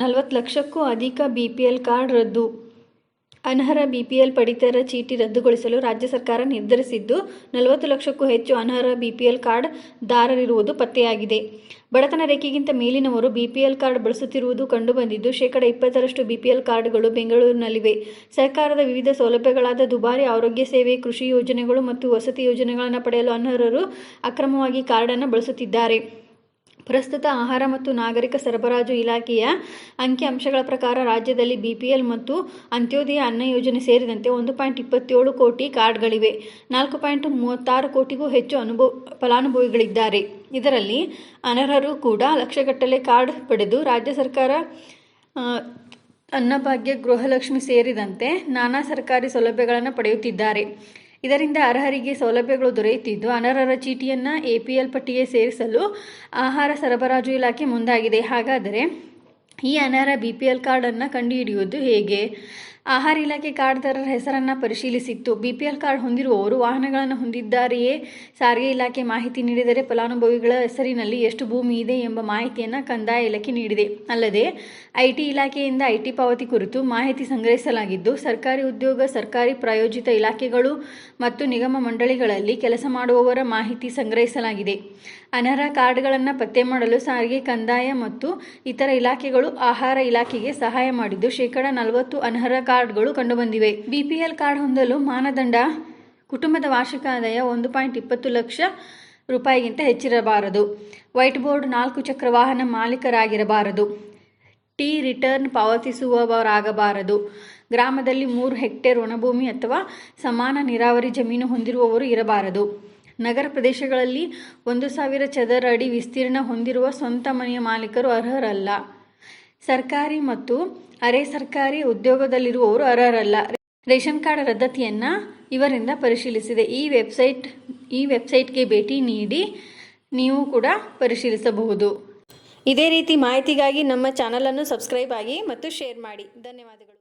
ನಲವತ್ತು ಲಕ್ಷಕ್ಕೂ ಅಧಿಕ ಬಿಪಿಎಲ್ ಕಾರ್ಡ್ ರದ್ದು. ಅನರ್ಹ ಬಿಪಿಎಲ್ ಪಡಿತರ ಚೀಟಿ ರದ್ದುಗೊಳಿಸಲು ರಾಜ್ಯ ಸರ್ಕಾರ ನಿರ್ಧರಿಸಿದ್ದು, ನಲವತ್ತು ಲಕ್ಷಕ್ಕೂ ಹೆಚ್ಚು ಅನರ್ಹ ಬಿಪಿಎಲ್ ಕಾರ್ಡ್ ದಾರರಿರುವುದು ಪತ್ತೆಯಾಗಿದೆ. ಬಡತನ ರೇಖೆಗಿಂತ ಮೇಲಿನವರು ಬಿಪಿಎಲ್ ಕಾರ್ಡ್ ಬಳಸುತ್ತಿರುವುದು ಕಂಡುಬಂದಿದ್ದು, ಶೇಕಡ ಇಪ್ಪತ್ತರಷ್ಟು ಬಿಪಿಎಲ್ ಕಾರ್ಡ್ಗಳು ಬೆಂಗಳೂರಿನಲ್ಲಿವೆ. ಸರ್ಕಾರದ ವಿವಿಧ ಸೌಲಭ್ಯಗಳಾದ ದುಬಾರಿ ಆರೋಗ್ಯ ಸೇವೆ, ಕೃಷಿ ಯೋಜನೆಗಳು ಮತ್ತು ವಸತಿ ಯೋಜನೆಗಳನ್ನು ಪಡೆಯಲು ಅನರ್ಹರು ಅಕ್ರಮವಾಗಿ ಕಾರ್ಡನ್ನು ಬಳಸುತ್ತಿದ್ದಾರೆ. ಪ್ರಸ್ತುತ ಆಹಾರ ಮತ್ತು ನಾಗರಿಕ ಸರಬರಾಜು ಇಲಾಖೆಯ ಅಂಕಿಅಂಶಗಳ ಪ್ರಕಾರ ರಾಜ್ಯದಲ್ಲಿ ಬಿಪಿಎಲ್ ಮತ್ತು ಅಂತ್ಯೋದಯ ಅನ್ನ ಯೋಜನೆ ಸೇರಿದಂತೆ ಒಂದು ಪಾಯಿಂಟ್ ಇಪ್ಪತ್ತೇಳು ಕೋಟಿ ಕಾರ್ಡ್ಗಳಿವೆ. ನಾಲ್ಕು ಪಾಯಿಂಟ್ ಮೂವತ್ತಾರು ಕೋಟಿಗೂ ಹೆಚ್ಚು ಅನುಭವ ಫಲಾನುಭವಿಗಳಿದ್ದಾರೆ. ಇದರಲ್ಲಿ ಅನರ್ಹರು ಕೂಡ ಲಕ್ಷಗಟ್ಟಲೆ ಕಾರ್ಡ್ ಪಡೆದು ರಾಜ್ಯ ಸರ್ಕಾರ ಅನ್ನಭಾಗ್ಯ ಗೃಹಲಕ್ಷ್ಮಿ ಸೇರಿದಂತೆ ನಾನಾ ಸರ್ಕಾರಿ ಸೌಲಭ್ಯಗಳನ್ನು ಪಡೆಯುತ್ತಿದ್ದಾರೆ. ಇದರಿಂದ ಅರ್ಹರಿಗೆ ಸೌಲಭ್ಯಗಳು ದೊರೆಯುತ್ತಿದ್ದು, ಅನರ್ಹರ ಚೀಟಿಯನ್ನು ಎಪಿಎಲ್ ಪಟ್ಟಿಗೆ ಸೇರಿಸಲು ಆಹಾರ ಸರಬರಾಜು ಇಲಾಖೆ ಮುಂದಾಗಿದೆ. ಹಾಗಾದರೆ ಈ ಅನರ್ಹ ಬಿ ಪಿ ಎಲ್ ಕಾರ್ಡನ್ನು ಕಂಡುಹಿಡಿಯುವುದು ಹೇಗೆ? ಆಹಾರ ಇಲಾಖೆ ಕಾರ್ಡ್ದಾರರ ಹೆಸರನ್ನು ಪರಿಶೀಲಿಸಿತ್ತು. ಬಿಪಿಎಲ್ ಕಾರ್ಡ್ ಹೊಂದಿರುವವರು ವಾಹನಗಳನ್ನು ಹೊಂದಿದ್ದಾರೆಯೇ? ಸಾರಿಗೆ ಇಲಾಖೆ ಮಾಹಿತಿ ನೀಡಿದರೆ ಫಲಾನುಭವಿಗಳ ಹೆಸರಿನಲ್ಲಿ ಎಷ್ಟು ಭೂಮಿ ಇದೆ ಎಂಬ ಮಾಹಿತಿಯನ್ನು ಕಂದಾಯ ಇಲಾಖೆ ನೀಡಿದೆ. ಅಲ್ಲದೆ, ಐಟಿ ಇಲಾಖೆಯಿಂದ ಐಟಿ ಪಾವತಿ ಕುರಿತು ಮಾಹಿತಿ ಸಂಗ್ರಹಿಸಲಾಗಿದ್ದು, ಸರ್ಕಾರಿ ಉದ್ಯೋಗ, ಸರ್ಕಾರಿ ಪ್ರಾಯೋಜಿತ ಇಲಾಖೆಗಳು ಮತ್ತು ನಿಗಮ ಮಂಡಳಿಗಳಲ್ಲಿ ಕೆಲಸ ಮಾಡುವವರ ಮಾಹಿತಿ ಸಂಗ್ರಹಿಸಲಾಗಿದೆ. ಅನರ್ಹ ಕಾರ್ಡ್ಗಳನ್ನು ಪತ್ತೆ ಮಾಡಲು ಸಾರಿಗೆ, ಕಂದಾಯ ಮತ್ತು ಇತರ ಇಲಾಖೆಗಳು ಆಹಾರ ಇಲಾಖೆಗೆ ಸಹಾಯ ಮಾಡಿದ್ದು ಶೇಕಡ ನಲವತ್ತು ಅನರ್ಹ ಕಾರ್ಡ್ಗಳು ಕಂಡುಬಂದಿವೆ. ಬಿಪಿಎಲ್ ಕಾರ್ಡ್ ಹೊಂದಲು ಮಾನದಂಡ, ಕುಟುಂಬದ ವಾರ್ಷಿಕ ಆದಾಯ ಒಂದು ಪಾಯಿಂಟ್ ಇಪ್ಪತ್ತು ಲಕ್ಷ ರೂಪಾಯಿಗಿಂತ ಹೆಚ್ಚಿರಬಾರದು. ವೈಟ್ ಬೋರ್ಡ್ ನಾಲ್ಕು ಚಕ್ರ ವಾಹನ ಮಾಲೀಕರಾಗಿರಬಾರದು. T return ಪಾವತಿಸುವವರಾಗಬಾರದು. ಗ್ರಾಮದಲ್ಲಿ ಮೂರು ಹೆಕ್ಟೇರ್ ಒಣಭೂಮಿ ಅಥವಾ ಸಮಾನ ನೀರಾವರಿ ಜಮೀನು ಹೊಂದಿರುವವರು ಇರಬಾರದು. ನಗರ ಪ್ರದೇಶಗಳಲ್ಲಿ ಒಂದು ಸಾವಿರ ಚದರ ಅಡಿ ವಿಸ್ತೀರ್ಣ ಹೊಂದಿರುವ ಸ್ವಂತ ಮನೆಯ ಮಾಲೀಕರು ಅರ್ಹರಲ್ಲ. ಸರ್ಕಾರಿ ಮತ್ತು ಅರೆ ಸರ್ಕಾರಿ ಉದ್ಯೋಗದಲ್ಲಿರುವವರು ಅರ್ಹರಲ್ಲ. ರೇಷನ್ ಕಾರ್ಡ್ ರದ್ದತಿಯನ್ನು ಇವರಿಂದ ಪರಿಶೀಲಿಸಿದೆ. ಈ ವೆಬ್ಸೈಟ್, ಈ ವೆಬ್ಸೈಟ್ಗೆ ಭೇಟಿ ನೀಡಿ ನೀವು ಕೂಡ ಪರಿಶೀಲಿಸಬಹುದು. ಇದೇ ರೀತಿ ಮಾಹಿತಿಗಾಗಿ ನಮ್ಮ ಚಾನಲನ್ನು ಸಬ್ಸ್ಕ್ರೈಬ್ ಆಗಿ ಮತ್ತು ಶೇರ್ ಮಾಡಿ. ಧನ್ಯವಾದಗಳು.